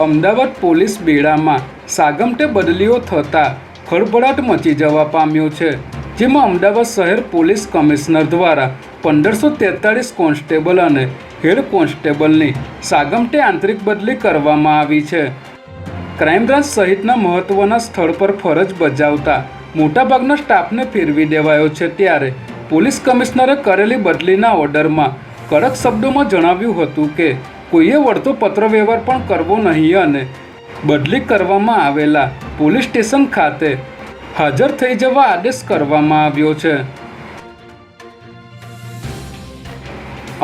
Ahmedabad police બેડામાં સાગમટે બદલીઓ થતાં ખળભળાટ મચી જવા પામ્યો છે, જેમાં અમદાવાદ શહેર પોલીસ કમિશનર દ્વારા પંદરસો તેતાળીસ કોન્સ્ટેબલ અને હેડ કોન્સ્ટેબલની સાગમટે આંતરિક બદલી કરવામાં આવી છે. ક્રાઇમ બ્રાન્ચ સહિતના મહત્વના સ્થળ પર ફરજ બજાવતા મોટાભાગના સ્ટાફને ફેરવી દેવાયો છે ત્યારે પોલીસ કમિશનરે કરેલી બદલીના ઓર્ડરમાં કડક શબ્દોમાં જણાવ્યું હતું કે કોઈએ વળતો પત્રવ્યવહાર પણ કરવો નહીં અને બદલી કરવામાં આવેલા પોલીસ સ્ટેશન ખાતે હાજર થઈ જવા આદેશ કરવામાં આવ્યો છે.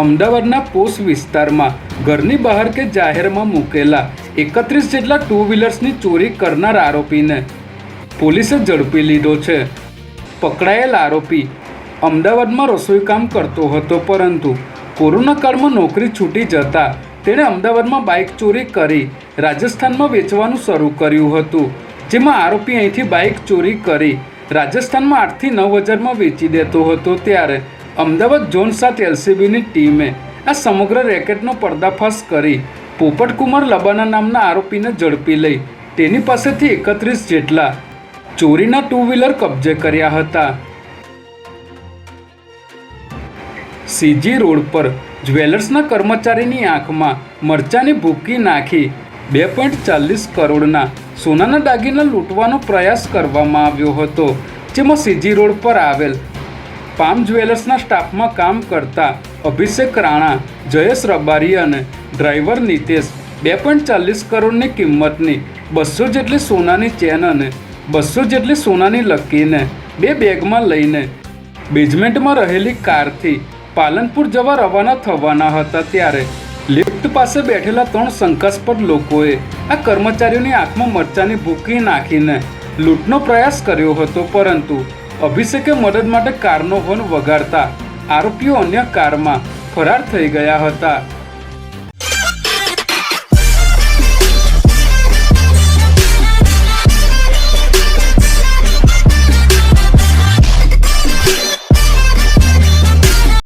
અમદાવાદના પોસ્ટ વિસ્તારમાં ઘરની બહાર કે જાહેરમાં મૂકેલા એકત્રીસ જેટલા ટુ વ્હીલર્સની ચોરી કરનાર આરોપીને પોલીસે ઝડપી લીધો છે. પકડાયેલ આરોપી અમદાવાદમાં રસોઈ કામ કરતો હતો પરંતુ કોરોના કાળમાં નોકરી છૂટી જતા તેણે અમદાવાદમાં બાઇક ચોરી કરી રાજસ્થાનમાં વેચવાનું શરૂ કર્યું હતું. જેમાં આરોપી અહીંથી બાઇક ચોરી કરી રાજસ્થાનમાં આઠથી નવ હજારમાં વેચી દેતો હતો ત્યારે અમદાવાદ ઝોન સાત એલસીબીની ટીમે આ સમગ્ર રેકેટનો પર્દાફાશ કરી પોપટકુમાર લબાના નામના આરોપીને ઝડપી લઈ તેની પાસેથી એકત્રીસ જેટલા ચોરીના ટુ વ્હીલર કબજે કર્યા હતા. સીજી રોડ પર જ્વેલર્સના કર્મચારીની આંખમાં મરચાની ભૂકી નાખી બે પોઈન્ટ ચાલીસ કરોડના સોનાના દાગીના લૂંટવાનો પ્રયાસ કરવામાં આવ્યો હતો, જેમાં સીજી રોડ પર આવેલ પામ જ્વેલર્સના સ્ટાફમાં કામ કરતા અભિષેક રાણા, જયેશ રબારી અને ડ્રાઈવર નિતેશ બે પોઈન્ટ ચાલીસ કરોડની કિંમતની બસો જેટલી સોનાની ચેન અને બસો જેટલી સોનાની લકીને બે બેગમાં લઈને બેઝમેન્ટમાં રહેલી કારથી પાલનપુર જવા રવાના થવાના હતા ત્યારે લિફ્ટ પાસે બેઠેલા ત્રણ શંકાસ્પદ લોકોએ આ કર્મચારીઓની આંખમાં મરચાની ભૂકી નાખીને લૂંટનો પ્રયાસ કર્યો હતો, પરંતુ અભિષેકે મદદ માટે કારનો હોર્ન વગાડતા આરોપીઓ અન્ય કારમાં ફરાર થઈ ગયા હતા.